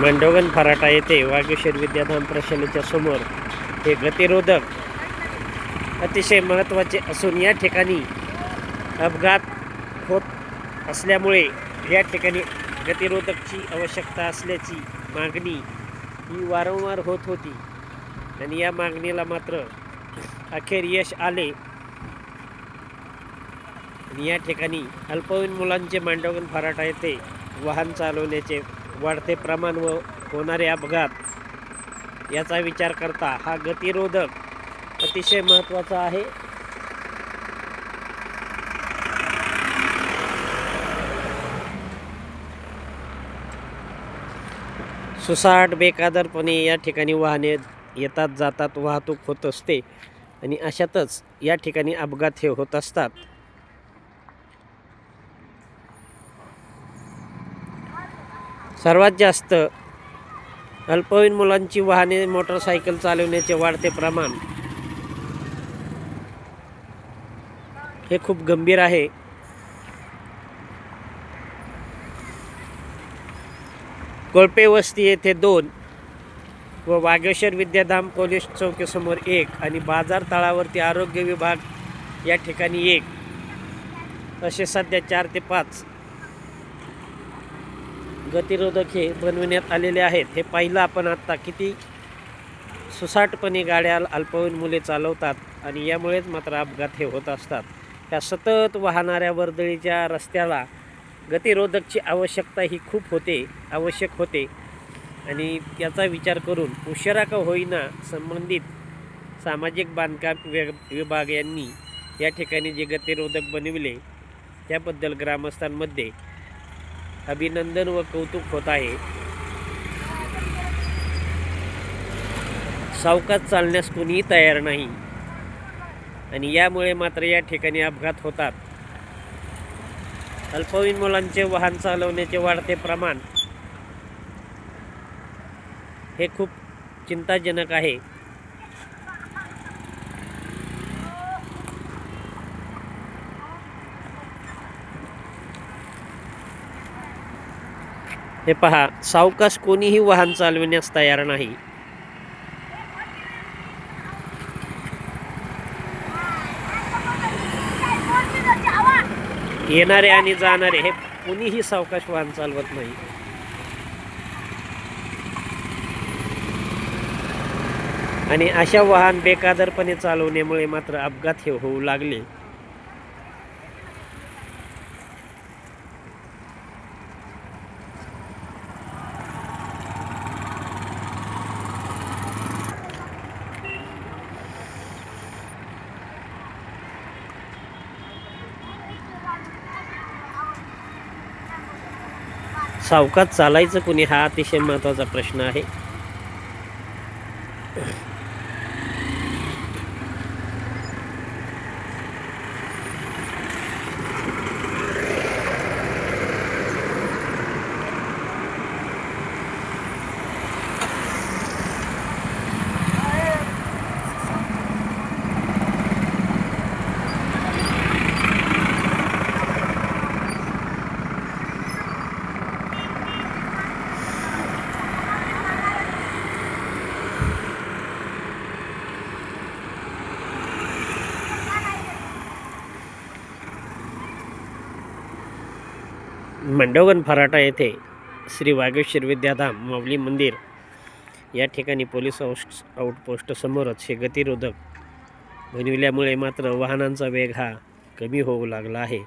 मांडोगन फराटा येथे वागेश्वर विद्याधाम प्रशालेच्या समोर हे गतिरोधक अतिशय महत्त्वाचे असून या ठिकाणी अपघात होत असल्यामुळे या ठिकाणी गतिरोधकची आवश्यकता असल्याची मागणी ही वारंवार होत होती. आणि या मागणीला मात्र अखेर यश आले. आणि या ठिकाणी अल्पवयीन मुलांचे मांडवगण फराटा येथे वाहन चालवण्याचे वाढते प्रमाण व होणारे अपघात याचा विचार करता हा गतिरोधक अतिशय महत्त्वाचा आहे. सुसाट बेकादरपणे या ठिकाणी वाहने येतात जातात वाहतूक होत असते आणि अशातच या ठिकाणी अपघात हे होत असतात. सर्वात जास्त अल्पवयीन मुलांची वाहने मोटरसायकल चालवण्याचे वाढते प्रमाण हे खूप गंभीर आहे. कोळपे वस्ती येथे दोन व वागेश्वर विद्याधाम पोलीस चौकीसमोर एक आणि बाजार तळावरती आरोग्य विभाग या ठिकाणी एक. असे सध्या चार ते पाच गतिरोधक हे बनविण्यात आलेले आहेत. हे पाहिलं आपण आत्ता किती सुसाटपणे गाड्या अल्पवयीन मुले चालवतात आणि यामुळेच मात्र अपघात हे होत असतात. त्या सतत वाहणाऱ्या वर्दळीच्या रस्त्याला गतिरोधकची आवश्यकता ही खूप होते आवश्यक होते. आणि याचा विचार करून उशिरा का होईना संबंधित सामाजिक बांधकाम वि विभाग यांनी या ठिकाणी जे गतिरोधक बनविले त्याबद्दल ग्रामस्थांमध्ये अभिनंदन व कौतुक होत आहे. सावकात चालण्यास कोणीही तयार नाही. आणि यामुळे मात्र या ठिकाणी अपघात होतात. अल्पवयीन मुलांचे वाहन चालवण्याचे वाढते प्रमाण हे खूप चिंताजनक आहे. हे पहा सावकाश कोणीही वाहन चालविण्यास तयार नाही. येणारे आणि जाणारे हे कोणीही सावकाश वाहन चालवत नाही. आणि अशा वाहन बेकादरपणे चालवण्यामुळे मात्र अपघात हे होऊ लागले. सावकात चालायचं कुणी? हा अतिशय महत्त्वाचा प्रश्न आहे. मांडवगण फराटा येथे श्री वागेश्वर विद्याधाम माऊली मंदिर या ठिकाणी पोलीस आउट आउटपोस्टसमोरच हे गतिरोधक बनविल्यामुळे मात्र वाहनांचा वेग हा कमी होऊ लागला आहे.